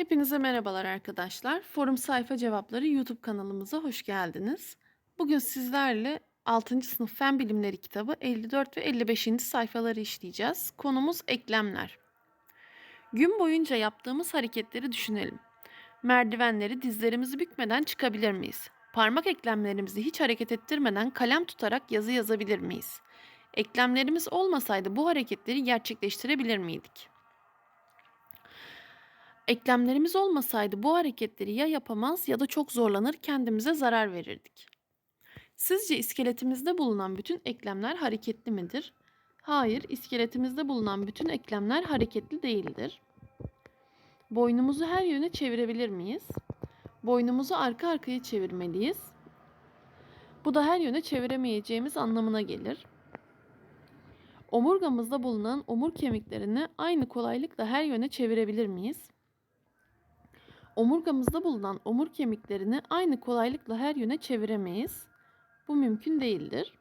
Hepinize merhabalar arkadaşlar. Forum Sayfa Cevapları YouTube kanalımıza hoş geldiniz. Bugün sizlerle 6. sınıf Fen Bilimleri kitabı 54 ve 55. sayfaları işleyeceğiz. Konumuz eklemler. Gün boyunca yaptığımız hareketleri düşünelim. Merdivenleri dizlerimizi bükmeden çıkabilir miyiz? Parmak eklemlerimizi hiç hareket ettirmeden kalem tutarak yazı yazabilir miyiz? Eklemlerimiz olmasaydı bu hareketleri gerçekleştirebilir miydik? Eklemlerimiz olmasaydı bu hareketleri ya yapamaz ya da çok zorlanır kendimize zarar verirdik. Sizce iskeletimizde bulunan bütün eklemler hareketli midir? Hayır, iskeletimizde bulunan bütün eklemler hareketli değildir. Boynumuzu her yöne çevirebilir miyiz? Boynumuzu arka arkaya çevirmeliyiz. Bu da her yöne çeviremeyeceğimiz anlamına gelir. Omurgamızda bulunan omur kemiklerini aynı kolaylıkla her yöne çevirebilir miyiz? Omurgamızda bulunan omur kemiklerini aynı kolaylıkla her yöne çeviremeyiz. Bu mümkün değildir.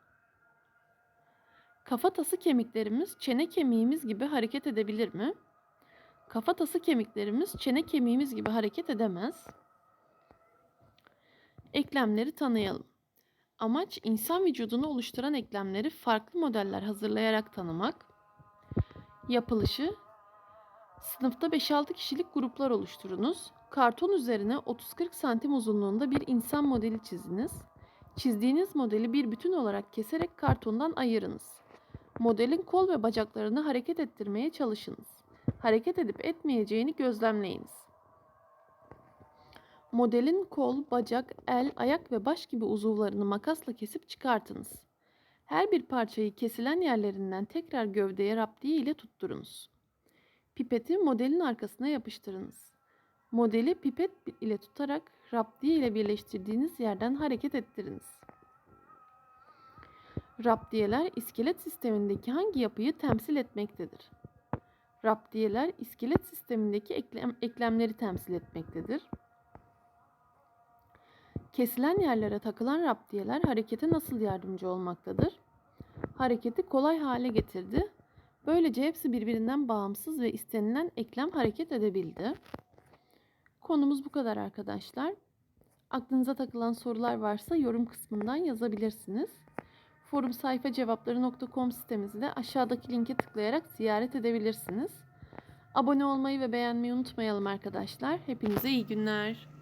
Kafatası kemiklerimiz çene kemiğimiz gibi hareket edebilir mi? Kafatası kemiklerimiz çene kemiğimiz gibi hareket edemez. Eklemleri tanıyalım. Amaç insan vücudunu oluşturan eklemleri farklı modeller hazırlayarak tanımak. Yapılışı Sınıfta 5-6 kişilik gruplar oluşturunuz. Karton üzerine 30-40 santim uzunluğunda bir insan modeli çiziniz. Çizdiğiniz modeli bir bütün olarak keserek kartondan ayırınız. Modelin kol ve bacaklarını hareket ettirmeye çalışınız. Hareket edip etmeyeceğini gözlemleyiniz. Modelin kol, bacak, el, ayak ve baş gibi uzuvlarını makasla kesip çıkartınız. Her bir parçayı kesilen yerlerinden tekrar gövdeye raptiye ile tutturunuz. Pipeti modelin arkasına yapıştırınız. Modeli pipet ile tutarak raptiye ile birleştirdiğiniz yerden hareket ettiriniz. Raptiyeler iskelet sistemindeki hangi yapıyı temsil etmektedir? Raptiyeler iskelet sistemindeki eklem, eklemleri temsil etmektedir. Kesilen yerlere takılan raptiyeler harekete nasıl yardımcı olmaktadır? Hareketi kolay hale getirdi Böylece hepsi birbirinden bağımsız ve istenilen eklem hareket edebildi. Konumuz bu kadar arkadaşlar. Aklınıza takılan sorular varsa yorum kısmından yazabilirsiniz. Forum sayfa cevapları.com sitemizi aşağıdaki linke tıklayarak ziyaret edebilirsiniz. Abone olmayı ve beğenmeyi unutmayalım arkadaşlar. Hepinize iyi günler.